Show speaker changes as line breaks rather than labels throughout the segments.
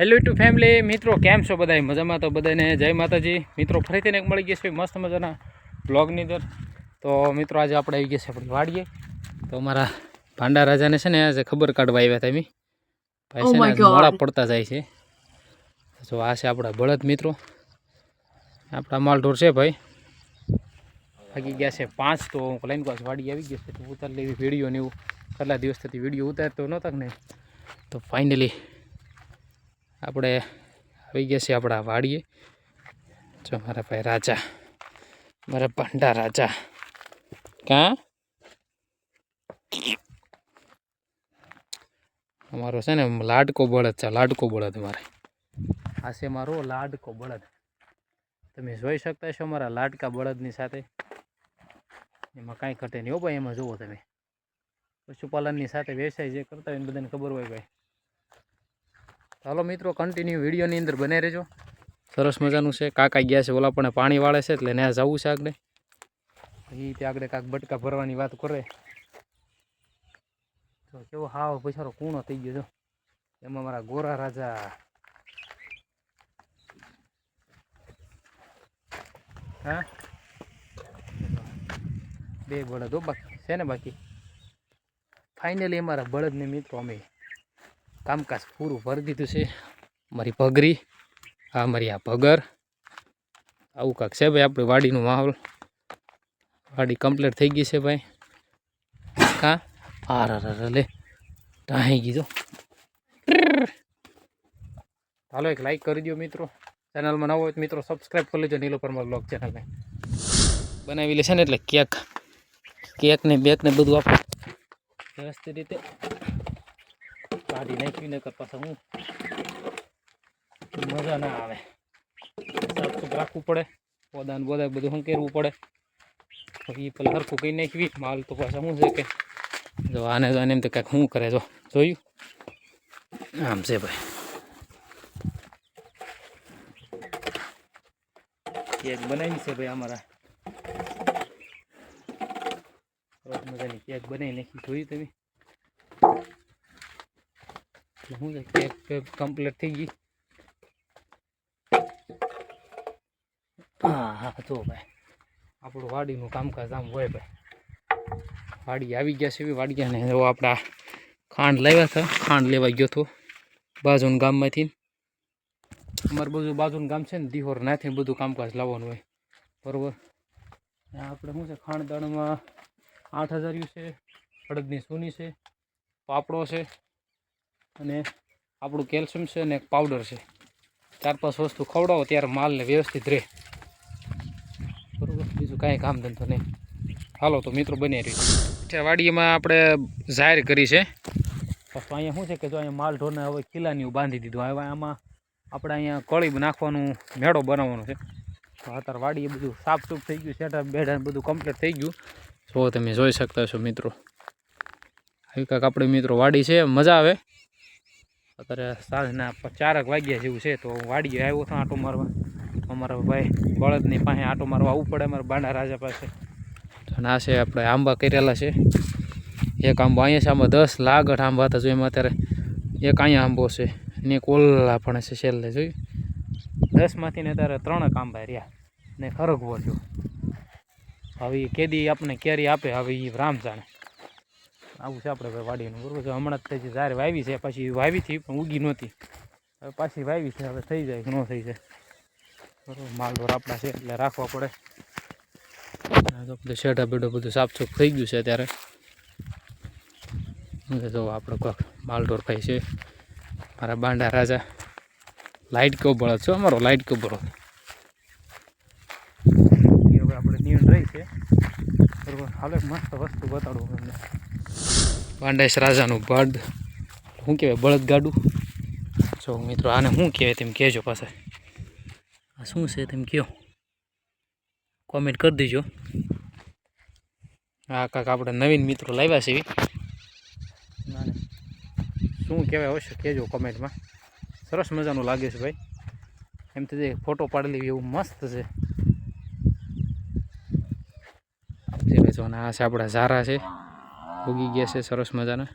Hello two family મિત્રો કેમ છો બધા મજામાં તો બધાને જય માતાજી. મિત્રો ફરીથી એક મળી ગયા છે મસ્ત મજાના બ્લોગની અંદર. તો મિત્રો આજે આપણે આવી ગયા છે આપણી વાડીએ. તો અમારા ભાંડા રાજાને છે ને આજે ખબર કાઢવા આવ્યા હતા એમ. ભાઈ
Oh
છે ને. મોડા પડતા જાય છે. જો આ છે આપણા બળદ મિત્રો. આપણા માલઢોર છે ભાઈ. ભાગી ગયા છે પાંચ. તો હું લઈને પાસ વાડી આવી ગયો છે. તો ઉતાર લેવી વીડિયો ને એવું. કેટલા દિવસ થતી વીડિયો ઉતારતો નહોતા ને. તો ફાઇનલી આપણે આવી ગયા છીએ આપણા વાડીએ. જો મારા ભાઈ રાજા, મારા ભંડા રાજા. કાં? અમારો છે ને લાડકો બળદ છે, લાડકો બળદ મારે આ છે મારો લાડકો બળદ. તમે જોઈ શકતા છો મારા લાડકા બળદની સાથે. એમાં કાંઈ ઘટે નહીં હો ભાઈ, એમાં જુઓ તમે. પશુપાલનની સાથે વ્યવસાય જે કરતા હોય એને બધાને ખબર હોય ભાઈ. ચાલો મિત્રો કન્ટિન્યુ વિડીયોની અંદર બને રહેજો. સરસ મજાનું છે. કાકા ગયા છે, ઓલા પણ પાણી વાળે છે, એટલે ત્યાં જવું છે આગળ. એ ત્યાં આગળ કાંક બટકા ભરવાની વાત કરે. તો કેવો હાવ પછારો કૂણો થઈ ગયો છો એમાં મારા ગોરા રાજા. હા? બે બળદ બાકી. છે ને બાકી? ફાઇનલી અમારા બળદને મિત્રો અમે કામકાજ પૂરું ભરી દીધું છે. મારી પગરી, આ મારી આ પગર. આવું કાંક છે ભાઈ આપણી વાડીનો માહોલ. વાડી કમ્પ્લીટ થઈ ગઈ છે ભાઈ. કા? આ હાર લે. ટાહી ગીધો હાલો એક લાઈક કરી દો મિત્રો. ચેનલમાં નવો હોય તો મિત્રો સબસ્ક્રાઈબ કરી લેજો. નીલો પરમાર બ્લોગ ચેનલને બનાવી લે છે ને એટલે કેક. કેક ને બેક ને બધું આપણે વ્યવસ્થિત રીતે કાઢી નાખ્યું ને પાછા હું મજા ના આવે. રાખવું પડે, પોદાન બોદા બધું હંકેરવું પડે. પછી પેલા હરખું કઈ નાખવી, માલ તો પાછા છે કે આને જો આને એમ તો કાંઈક શું કરે જો. જોયું? આમ છે ભાઈ. કેક બનાવી છે ભાઈ અમારા. સરસ મજાની કેક બનાવી નાખી. જોયું તમે? એટલે શું છે કેક પેક કમ્પ્લીટ થઈ ગઈ. હા હા, તો ભાઈ, આપણું વાડીનું કામકાજ આમ હોય ભાઈ. વાડી આવી ગયા છે વાડી ને જો આપણા ખાંડ લાવ્યા હતા. ખાંડ લેવા ગયો હતો બાજુન ગામમાંથી. અમારે બધું બાજુનું ગામ છે ને, દિહોર નાથી બધું કામકાજ લાવવાનું હોય. બરોબર આપણે શું છે ખાંડ દાણમાં આઠ હજારિયું છે અડદની સૂની છે, પાપડો છે અને આપણું કેલ્શિયમ છે અને એક પાવડર છે. ચાર પાંચ વસ્તુ ખવડાવો ત્યારે માલને વ્યવસ્થિત રહે. બરોબર? બીજું કાંઈ કામ ધંધો નહીં. હાલો, તો મિત્રો બની રહ્યું વાડીમાં આપણે જાહેર કરી છે. પછી અહીંયા શું છે કે જો અહીંયા માલ ઢોરને હવે કિલ્લાની બાંધી દીધું. હવે આમાં આપણે અહીંયા કળી નાખવાનું મેળો બનાવવાનો છે. તો અત્યારે વાડી બધું સાફ સૂફ થઈ ગયું સેટઅપ બેડ બધું કમ્પ્લીટ થઈ ગયું. જો તમે જોઈ શકતા છો મિત્રો. આવી કાંક આપણે મિત્રો વાડી છે, મજા આવે. અત્યારે સાંજના ચારક વાગ્યા જેવું છે, તો વાડીએ આવ્યો હતો આંટો મારવા. અમારા ભાઈ બળદની પાસે આંટો મારવા આવવું પડે અમારા બાંડા રાજા પાસે. અને આ છે, આપણે આંબા કરેલા છે. એક આંબો અહીંયા છે આમાં દસ લાગઠ આંબા હતા, જો એમાં અત્યારે એક અહીંયા આંબો છે, ને કોલ્લા પણ છે છેલ્લે, જોયું? દસમાંથી ને અત્યારે ત્રણ આંબા રહ્યા, ને ખરગવો થયો. હવે કેદી આપણને કેરી આપે, હવે એ રામ જાણે. આવું છે આપણે ભાઈ વાડીનું, બરાબર છે? હમણાં જ થઈ જ્યારે વાવી છે, પછી વાવી હતી, પણ ઉગી નહોતી. હવે પાછી વાવી છે, હવે થઈ જાય કે ન થઈ જાય. બરોબર માલઢોર આપણા છે, એટલે રાખવા પડે. તો બધું શેઢા બેઢો બધું સાફસૂફ થઈ ગયું છે ત્યારે જો આપણો કોક માલઢોર ભાઈ છે. મારા બાંડા રાજા. લાઇટ કયો બળદ છો અમારો લાઇટ કયો બળદ હવે આપણે નિયમ રહી છે. બરોબર, હાલે મસ્ત વસ્તુ બતાડું તમને. પાંડેશ રાજાનું બળદ શું કહેવાય બળદ ગાડું જો મિત્રો, આને શું કહેવાય તેમ કહેજો પાસે આ શું છે તેમ કહો કોમેન્ટ કરી દેજો. આ કાંક આપણે નવીન મિત્રો લાવ્યા છે. શું કહેવાય અવશ્ય કહેજો કોમેન્ટમાં. સરસ મજાનું લાગે છે ભાઈ. એમ તો જે ફોટો પાડેલી એવું મસ્ત છે. આ છે આપણા ઝારા છે. ઉગી ગયા છે, સરસ મજાના.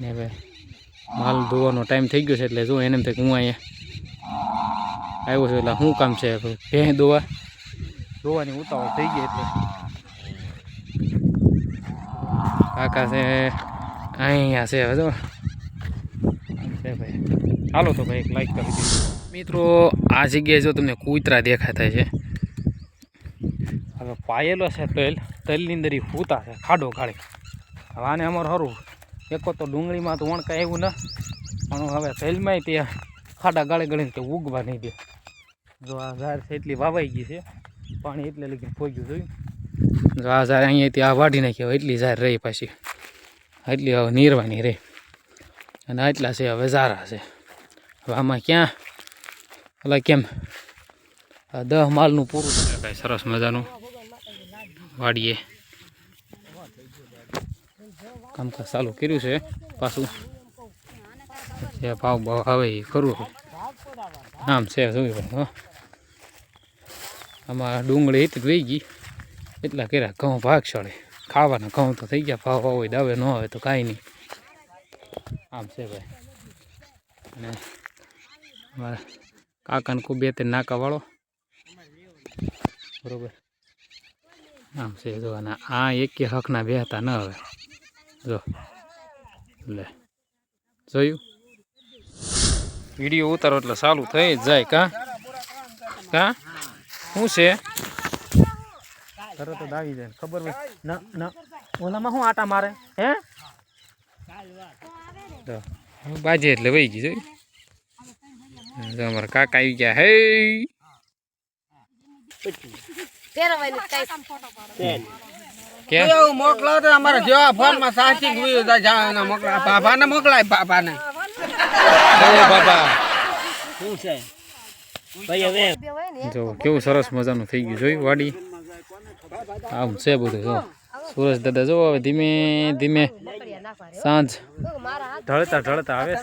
ને ભાઈ માલ ધોવાનો ટાઈમ થઈ ગયો છે, એટલે જો એને એમ થાય હું અહીંયા આવ્યો છું, એટલે શું કામ છે? ભેં દોવા. દોવાની ઉતાવળ થઈ ગઈ એટલે. કાકા છે, અહીંયા છે હવે હાલો તો ભાઈ, એક લાઈક કરી દીધું. મિત્રો, આ જગ્યાએ જો તમને કૂતરા દેખાતા છે. હવે પાયેલો છે તલ તલની અંદર એ ફૂતા છે, ખાડો ખાડી હવે આને અમારે સારું એકો તો ડુંગળીમાં તો વણકા એવું ન, પણ હવે તલમાંય તે ખાડા ગાળે ગળીને તે ઉગવા નહીં દે. જો આ ઝાડ છે એટલી વાવાઈ ગઈ છે, પાણી એટલે લગીને ગયું જોયું. જો આ ઝાડ અહીંયાથી આ વાઢી નાખ્યો એટલી ઝાડ રહી પાછી. એટલી હવે નીરવાની રહી. અને આટલા છે હવે ઝારા છે. હવે આમાં ક્યાં, ઓલા કેમ દહ માલનું પૂરું છે, કાંઈ સરસ મજાનું. વાડીએ કામકાજ ચાલુ કર્યું છે પાછું. જે ભાવ ભાવ આવે એ કરવું છે આમ છે જોયું હો. આમાં ડુંગળી હતી વહી ગઈ. એટલા કર્યા ઘઉં ભાગ ચડે. ખાવાના ઘઉં તો થઈ ગયા, ભાવ હોય, દાવે ન આવે તો કાંઈ નહીં. આમ છે ભાઈ. અને મારા કાકાને ખૂબ બે ત્રણ નાકાવાળો બરોબર. આમ છે જો અને આ એકે હકના બે હતા ન હવે. જો. લે. જોયું? વીડિયો ઉતારો એટલે ચાલુ થઈ જાય કા? કા? શું છે? તરત જ આવી જાય ખબર ના ના. ઓલામાં શું આટા મારે? હે? બાજે એટલે વહી ગઈ જોઈ જો અમારા કાકા આવી ગયા. હે!
એવું મોકલો તો અમારે જેવા ફોનમાં સાચી ગયું તો જા એના મોકલા બાપાને મોકલાય
બાબા
શું છે?
જો કેવું સરસ મજાનું થઈ ગયું જોયું વાડી? આમ છે બધું જો. સુરજ દાદા જો હવે ધીમે ધીમે સાંજ. ઢળતા ઢળતા આવે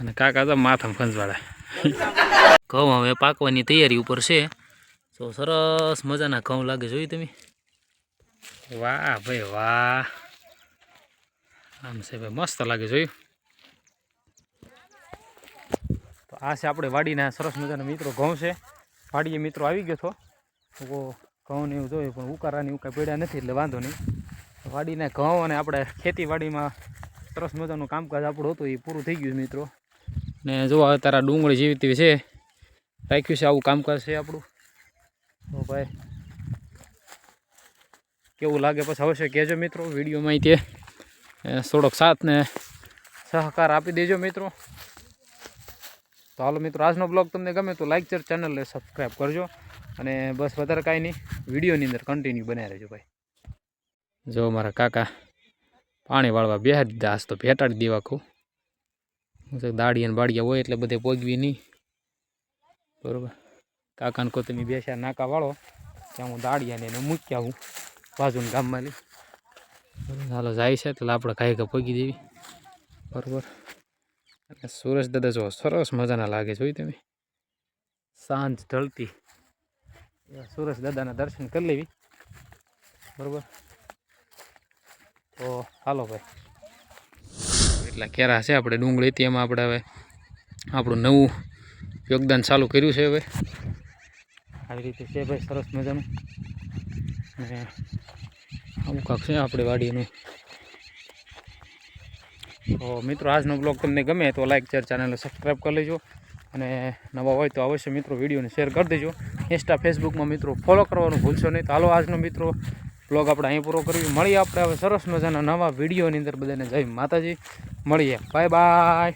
અને કાકા તો માથા ખંજવાળા ઘઉં હવે પાકવાની તૈયારી ઉપર છે. તો સરસ મજાના ઘઉં લાગે, જોયું તમે? વાહ ભાઈ વાહ. આમ છે ભાઈ, મસ્ત લાગે, જોયું? તો આ છે આપણે વાડીના સરસ મજાના મિત્રો, ઘઉં છે. વાડીએ મિત્રો આવી ગયો છો. ઘઉં ને એવું જોયું, પણ ઉકારાની ઉકાઈ પડ્યા નથી, એટલે વાંધો નહીં. વાડીના ઘઉં અને આપણે ખેતીવાડીમાં સરસ મજાનું કામકાજ આપણું હતું, એ પૂરું થઈ ગયું મિત્રો. ને જો હવે તારા ડુંગળી જેવી તેવી છે, રાખ્યું છે, આવું કામકાજ છે આપણું. તો ભાઈ. કેવું લાગે પછી? અવશ્ય કહેજો મિત્રો, વિડીયોમાં તે થોડોક સાથ ને સહકાર આપી દેજો મિત્રો. તો હાલો મિત્રો, આજનો બ્લોગ તમને ગમે તો લાઈક ચર ચેનલને સબસ્ક્રાઈબ કરજો. અને બસ વધારે કાંઈ નહીં, વિડીયોની અંદર કન્ટિન્યુ બનાવી રહેજો ભાઈ. જો મારા કાકા પાણી વાળવા બેહાડી દીધા, આજ તો ભેટાડી દેવા હું દાડી અને બાડિયા હોય એટલે બધે પોગવી નહીં. બરોબર? કાકાને કહો તમે બેસ્યા નાકા વાળો ત્યાં હું દાળીયાને એને મૂકી આવું બાજુના ગામમાં લઈ. હાલો જાય છે, એટલે આપણે કાંઈ કાંઈ પોગી દેવી. બરોબર. અને સુરેશ દાદા જો સરસ મજાના લાગે જોઈ તમે? સાંજ ઢળતી. સુરેશ દાદાના દર્શન કરી લેવી. બરોબર. તો હાલો ભાઈ. એટલા કેરા છે આપણે ડુંગળી હતી એમાં આપણે હવે આપણું નવું યોગદાન ચાલુ કર્યું છે હવે. આવી રીતે છે ભાઈ, સરસ મજાનું. અને અમુક છે આપણે વાડીનું. તો મિત્રો, આજનો બ્લોગ તમને ગમે તો લાઇક શેર ચેનલને સબસ્ક્રાઈબ કરી લેજો. અને નવા હોય તો અવશ્ય મિત્રો વિડીયોને શેર કરી દેજો. ઇન્સ્ટા ફેસબુકમાં મિત્રો ફોલો કરવાનું ભૂલશો નહીં. તો હાલો, આજનો મિત્રો બ્લોગ આપણે અહીં પૂરો કરવી મળીએ આપણે હવે સરસ મજાના નવા વિડીયોની અંદર બધાને. જય માતાજી. મળીએ. Bye bye